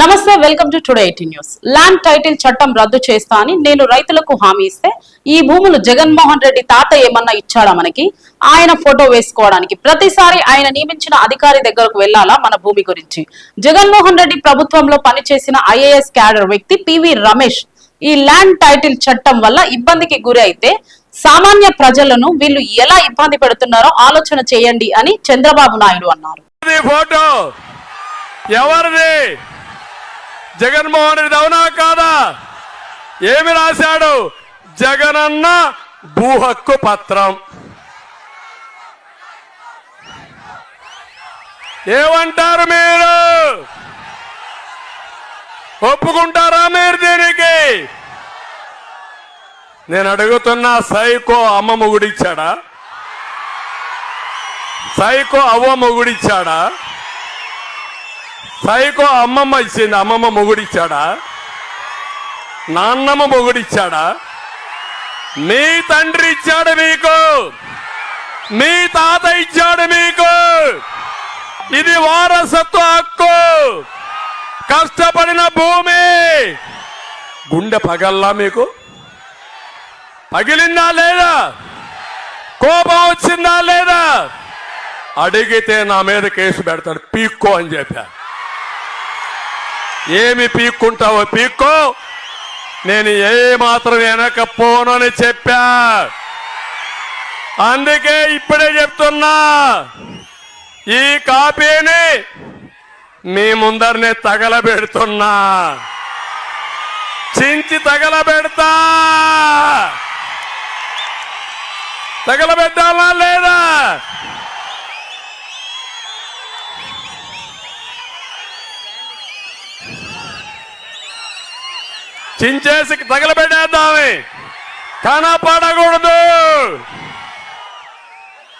నమస్తే welcome to today eighty news. Land title చట్టం రద్దు చేస్తా అని నేను రైతులకు హామీ ఇస్తే ఈ భూములు జగన్మోహన్ రెడ్డి తాత ఏమన్నా ఇచ్చాడా మనకి? ఆయన ఫోటో వేసుకోవడానికి. ప్రతిసారి ఆయన నియమించిన అధికారి దగ్గరకు వెళ్ళాలా మన భూమి గురించి? జగన్మోహన్ రెడ్డి ప్రభుత్వంలో పనిచేసిన ఐఏఎస్ క్యాడర్ వ్యక్తి పివి రమేష్ ఈ ల్యాండ్ టైటిల్ చట్టం వల్ల ఇబ్బందికి గురి అయితే సామాన్య ప్రజలను వీళ్ళు ఎలా ఇబ్బంది పెడుతున్నారో ఆలోచన చేయండి అని చంద్రబాబు నాయుడు అన్నారు. ఎవరిది? జగన్మోహన్ రెడ్డి అవునా కాదా? ఏమి రాశాడు? జగనన్న భూ హక్కు పత్రం. ఏమంటారు మీరు? ఒప్పుకుంటారా మీరు దీనికి? నేను అడుగుతున్న సైకో అమ్మ మొగుడిచ్చాడా? సైకో అవ్వ మొగుడిచ్చాడా? సైకో అమ్మమ్మ ఇచ్చింది. అమ్మమ్మ మొగుడిచ్చాడా? నాన్నమ్మ మొగుడిచ్చాడా? మీ తండ్రి ఇచ్చాడు మీకు. మీ తాత ఇచ్చాడు మీకు. ఇది వారసత్వ హక్కు. కష్టపడిన భూమి. గుండె పగల్లా మీకు? పగిలిందా లేదా? కోపం వచ్చిందా లేదా? అడిగితే నా మీద కేసు పెడతాడు. పీక్కో అని చెప్పా. ఏమి పీక్కుంటావో పీక్కో. నేను ఏ మాత్రం వెనకపోనని చెప్పా. అందుకే ఇప్పుడే చెప్తున్నా. ఈ కాపీని మీ ముందరనే తగలబెడుతున్నా. చించి తగలబెడతా. తగలబెట్టాలా లేదా? చించేసి తగలబెట్టేద్దామే. కనపడకూడదు